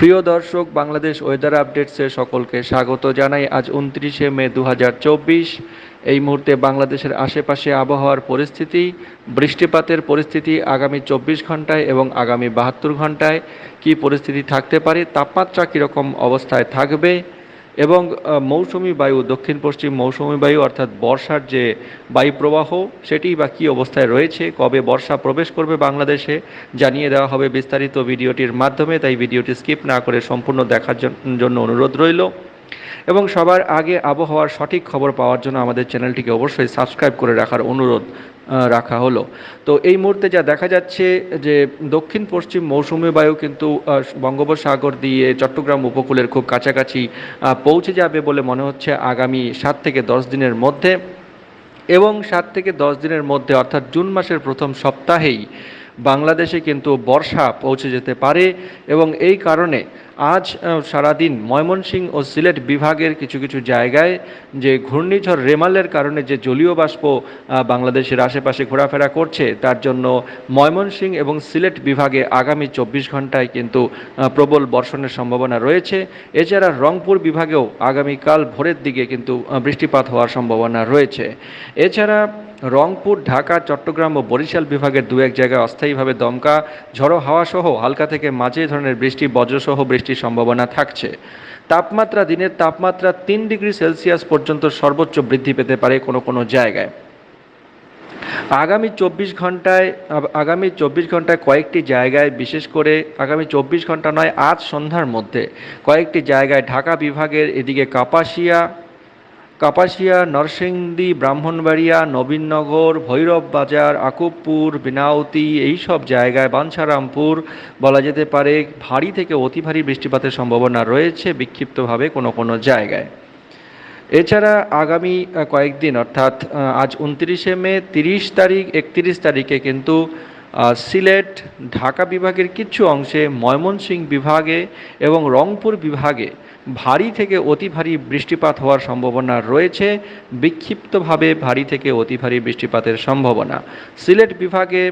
প্রিয় দর্শক, বাংলাদেশ ওয়েদার আপডেটসে সকলকে স্বাগত জানাই। আজ উনত্রিশে মে দু হাজার চব্বিশ। এই মুহূর্তে বাংলাদেশের আশেপাশে আবহাওয়ার পরিস্থিতি, বৃষ্টিপাতের পরিস্থিতি আগামী চব্বিশ ঘন্টায় এবং আগামী বাহাত্তর ঘন্টায় কী পরিস্থিতি থাকতে পারে, তাপমাত্রা কীরকম অবস্থায় থাকবে এবং মৌসুমি বায়ু, দক্ষিণ পশ্চিম মৌসুমি বায়ু, অর্থাৎ বর্ষার যে বায়ু প্রবাহ সেটি বা কী অবস্থায় রয়েছে, কবে বর্ষা প্রবেশ করবে বাংলাদেশে, জানিয়ে দেওয়া হবে বিস্তারিত ভিডিওটির মাধ্যমে, তাই ভিডিওটি স্কিপ না করে সম্পূর্ণ দেখার জন- জন্য অনুরোধ রইল। এবং সবার আগে আবহাওয়ার সঠিক খবর পাওয়ার জন্য আমাদের চ্যানেলটিকে অবশ্যই সাবস্ক্রাইব করে রাখার অনুরোধ রাখা হলো। তো এই মুহূর্তে যা দেখা যাচ্ছে যে দক্ষিণ পশ্চিম মৌসুমী বায়ু কিন্তু বঙ্গোপসাগর দিয়ে চট্টগ্রাম উপকূলের খুব কাছাকাছি পৌঁছে যাবে বলে মনে হচ্ছে আগামী সাত থেকে দশ দিনের মধ্যে। এবং সাত থেকে দশ দিনের মধ্যে অর্থাৎ জুন মাসের প্রথম সপ্তাহেই বাংলাদেশে কিন্তু বর্ষা পৌঁছে যেতে পারে। এবং এই কারণে আজ সারাদিন ময়মনসিংহ ও সিলেট বিভাগের কিছু কিছু জায়গায় যে ঘূর্ণিঝড় রেমালের কারণে যে জলীয় বাষ্প বাংলাদেশের আশেপাশে ঘোরাফেরা করছে, তার জন্য ময়মনসিংহ এবং সিলেট বিভাগে আগামী চব্বিশ ঘন্টায় কিন্তু প্রবল বর্ষণের সম্ভাবনা রয়েছে। এছাড়া রংপুর বিভাগেও আগামীকাল ভোরের দিকে কিন্তু বৃষ্টিপাত হওয়ার সম্ভাবনা রয়েছে। এছাড়া রংপুর, ঢাকা, চট্টগ্রাম ও বরিশাল বিভাগের দু এক জায়গায় অস্থায়ীভাবে দমকা, ঝড়ো হাওয়া সহ হালকা থেকে মাঝে ধরনের বৃষ্টি, বজ্রসহ বৃষ্টির সম্ভাবনা থাকছে। তাপমাত্রা দিনের তাপমাত্রা তিন ডিগ্রি সেলসিয়াস পর্যন্ত সর্বোচ্চ বৃদ্ধি পেতে পারে কোনো কোনো জায়গায়। আগামী চব্বিশ ঘন্টায়, আগামী চব্বিশ ঘন্টায় কয়েকটি জায়গায়, বিশেষ করে আগামী চব্বিশ ঘণ্টা নয়, আজ সন্ধ্যার মধ্যে কয়েকটি জায়গায় ঢাকা বিভাগের এদিকে কাপাসিয়া কাপাসিয়া, নরসিংদী, ব্রাহ্মণবাড়িয়া, নবীনগর ভৈরব বাজার আকুবপুর বিনাউতি এই সব জায়গায় বাঞ্ছারামপুর বলা যেতে পারে ভারী থেকে অতি ভারী বৃষ্টিপাতের সম্ভাবনা রয়েছে বিক্ষিপ্তভাবে কোনো কোনো জায়গায়। এছাড়া আগামী কয়েকদিন অর্থাৎ আজ উনত্রিশে মে, তিরিশ তারিখ, একত্রিশ তারিখে কিন্তু সিলেট, ঢাকা বিভাগের কিছু অংশে ময়মনসিংহ বিভাগে এবং রংপুর বিভাগে ভারী থেকে অতি ভারী বৃষ্টিপাত হওয়ার সম্ভাবনা রয়েছে। বিক্ষিপ্তভাবে ভারী থেকে অতি ভারী বৃষ্টিপাতের সম্ভাবনা। সিলেট বিভাগে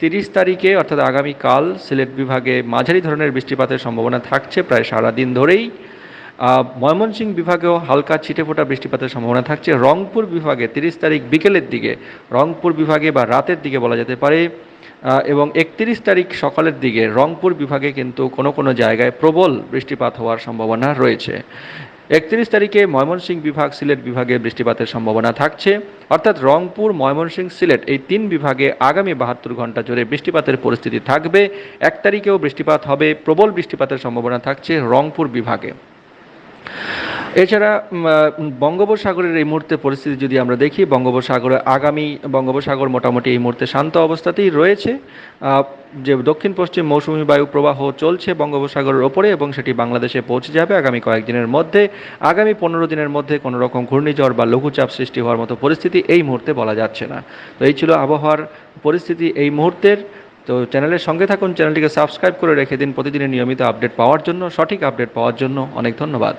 তিরিশ তারিখে, অর্থাৎ আগামীকাল, সিলেট বিভাগে মাঝারি ধরনের বৃষ্টিপাতের সম্ভাবনা থাকছে প্রায় সারাদিন ধরেই। ময়মনসিংহ বিভাগেও হালকা ছিটেফোঁটা বৃষ্টিপাতের সম্ভাবনা থাকছে। রংপুর বিভাগে তিরিশ তারিখ বিকেলের দিকে, রংপুর বিভাগে বা রাতের দিকে বলা যেতে পারে এবং একত্রিশ তারিখ সকালের দিকে রংপুর বিভাগে কিন্তু কোনো কোনো জায়গায় প্রবল বৃষ্টিপাত হওয়ার সম্ভাবনা রয়েছে। একত্রিশ তারিখে ময়মনসিংহ বিভাগ, সিলেট বিভাগে বৃষ্টিপাতের সম্ভাবনা থাকছে। অর্থাৎ রংপুর, ময়মনসিংহ, সিলেট এই তিন বিভাগে আগামী বাহাত্তর ঘণ্টা জুড়ে বৃষ্টিপাতের পরিস্থিতি থাকবে। এক তারিখেও বৃষ্টিপাত হবে, প্রবল বৃষ্টিপাতের সম্ভাবনা থাকছে রংপুর বিভাগে। এছাড়া বঙ্গোপসাগরের এই মুহূর্তে পরিস্থিতি যদি আমরা দেখি, বঙ্গোপসাগরে আগামী, বঙ্গোপসাগর মোটামুটি এই মুহূর্তে শান্ত অবস্থাতেই রয়েছে। যে দক্ষিণ পশ্চিম মৌসুমী বায়ু প্রবাহ চলছে বঙ্গোপসাগরের ওপরে এবং সেটি বাংলাদেশে পৌঁছে যাবে আগামী কয়েকদিনের মধ্যে। আগামী পনেরো দিনের মধ্যে কোনো রকম ঘূর্ণিঝড় বা লঘুচাপ সৃষ্টি হওয়ার মতো পরিস্থিতি এই মুহূর্তে বলা যাচ্ছে না। তো এই ছিল আবহাওয়ার পরিস্থিতি এই মুহূর্তের। তো চ্যানেলের সঙ্গে থাকুন, চ্যানেলটিকে সাবস্ক্রাইব করে রেখে দিন। প্রতিদিনের নিয়মিত আপডেট পাওয়ার জন্য, সঠিক আপডেট পাওয়ার জন্য অনেক ধন্যবাদ।